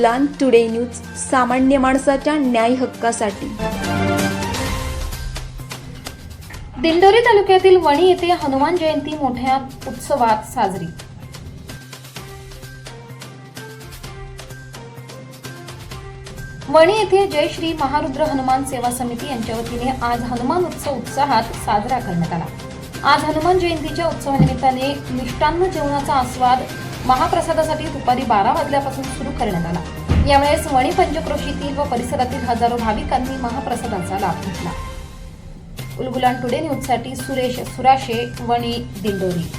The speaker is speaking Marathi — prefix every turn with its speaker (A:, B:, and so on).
A: गुलान टुडे न्यूज सामान्य माणसाच्या न्याय हक्कासाठी.
B: दिंडोरी तालुक्यातील वणी येथे हनुमान जयंती मोठ्या उत्सवात साजरी. वणी येथे जय श्री महारुद्र हनुमान सेवा समिती यांच्या वतीने आज हनुमान उत्सव उत्साहात साजरा करण्यात आला. आज हनुमान जयंतीच्या उत्सवानिमित्ताने मिष्टान्न जेवणाचा आस्वाद महाप्रसादासाठी दुपारी बारा वाजल्यापासून सुरू करण्यात आला. यावेळेस वणी पंचक्रोशीतील व परिसरातील हजारो भाविकांनी महाप्रसादाचा लाभ घेतला. उलगुलान टुडे न्यूजसाठी सुरेश सुराशे वणी दिंडोरी.